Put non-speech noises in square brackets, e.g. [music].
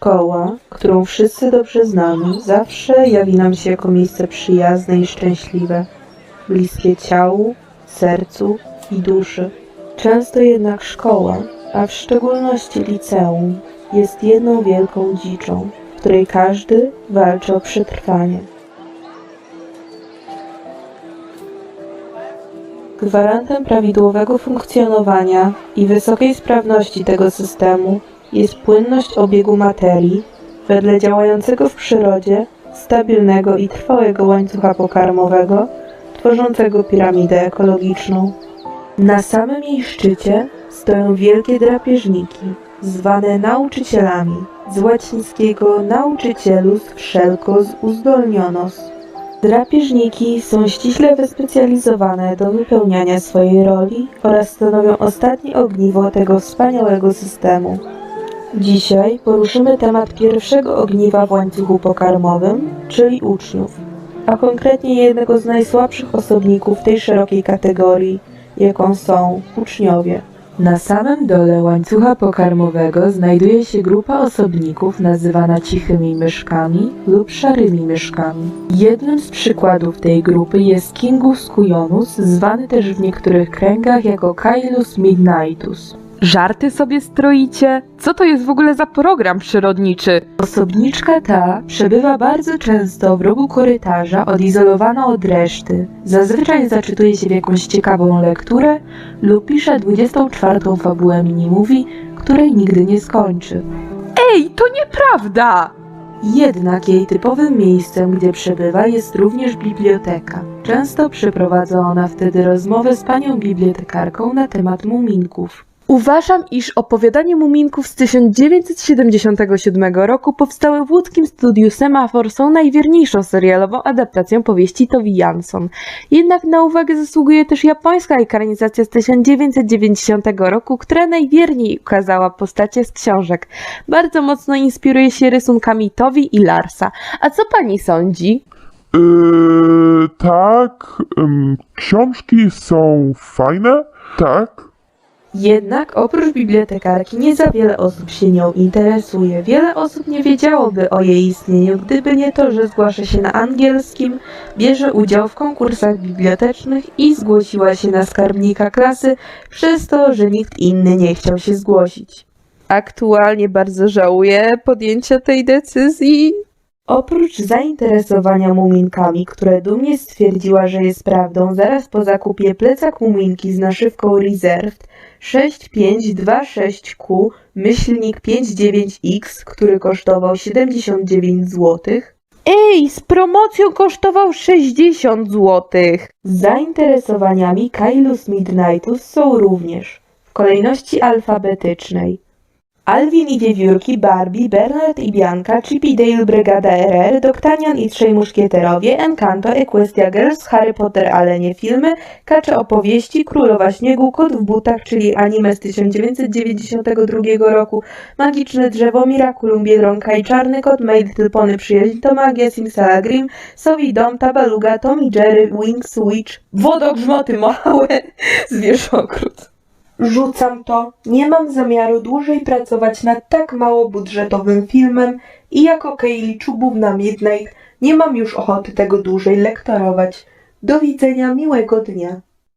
Szkoła, którą wszyscy dobrze znamy, zawsze jawi nam się jako miejsce przyjazne i szczęśliwe, bliskie ciału, sercu i duszy. Często jednak szkoła, a w szczególności liceum, jest jedną wielką dziczą, w której każdy walczy o przetrwanie. Gwarantem prawidłowego funkcjonowania i wysokiej sprawności tego systemu jest płynność obiegu materii wedle działającego w przyrodzie stabilnego i trwałego łańcucha pokarmowego tworzącego piramidę ekologiczną. Na samym jej szczycie stoją wielkie drapieżniki, zwane nauczycielami, z łacińskiego nauczycielus wszelkos uzdolnionos. Drapieżniki są ściśle wyspecjalizowane do wypełniania swojej roli oraz stanowią ostatnie ogniwo tego wspaniałego systemu. Dzisiaj poruszymy temat pierwszego ogniwa w łańcuchu pokarmowym, czyli uczniów, a konkretnie jednego z najsłabszych osobników tej szerokiej kategorii, jaką są uczniowie. Na samym dole łańcucha pokarmowego znajduje się grupa osobników nazywana cichymi myszkami lub szarymi myszkami. Jednym z przykładów tej grupy jest Kingus cujonus, zwany też w niektórych kręgach jako Caelus midnightus. Żarty sobie stroicie? Co to jest w ogóle za program przyrodniczy? Osobniczka ta przebywa bardzo często w rogu korytarza, odizolowana od reszty. Zazwyczaj zaczytuje się w jakąś ciekawą lekturę lub pisze 24 fabułę mini-movie, której nigdy nie skończy. Ej, to nieprawda! Jednak jej typowym miejscem, gdzie przebywa, jest również biblioteka. Często przeprowadza ona wtedy rozmowę z panią bibliotekarką na temat muminków. Uważam, iż opowiadanie Muminków z 1977 roku powstałe w łódzkim studiu Semafor są najwierniejszą serialową adaptacją powieści Towi Jansson. Jednak na uwagę zasługuje też japońska ekranizacja z 1990 roku, która najwierniej ukazała postacie z książek. Bardzo mocno inspiruje się rysunkami Towi i Larsa. A co pani sądzi? Yy, tak, książki są fajne, tak. Jednak oprócz bibliotekarki nie za wiele osób się nią interesuje. Wiele osób nie wiedziałoby o jej istnieniu, gdyby nie to, że zgłasza się na angielskim, bierze udział w konkursach bibliotecznych i zgłosiła się na skarbnika klasy, przez to, że nikt inny nie chciał się zgłosić. Aktualnie bardzo żałuję podjęcia tej decyzji. Oprócz zainteresowania muminkami, które dumnie stwierdziła, że jest prawdą, zaraz po zakupie plecak muminki z naszywką Reserved 6526Q myślnik 59X, który kosztował 79 zł, Ej, z promocją kosztował 60 zł. zainteresowaniami Kailus Midnightus są również w kolejności alfabetycznej. Alvin i Wiewiórki, Barbie, Bernard i Bianca, Chip Dale, Brygada RR, Doktanian i Trzej Muszkieterowie, Encanto, Equestria Girls, Harry Potter, ale nie filmy, Kacze opowieści, Królowa Śniegu, Kot w butach, czyli anime z 1992 roku, Magiczne drzewo, Miraculum, Biedronka i Czarny Kot, My Little Pony, Przyjaźń to magia, Simsala Grimm, Sowi Dom, Tabaluga, Tommy Jerry, Wings, Witch, Wodogrzmoty małe, [laughs] Zwierzokrót. Rzucam to. Nie mam zamiaru dłużej pracować nad tak mało budżetowym filmem i jako Kaylee Czubów na Midnight nie mam już ochoty tego dłużej lektorować. Do widzenia, miłego dnia.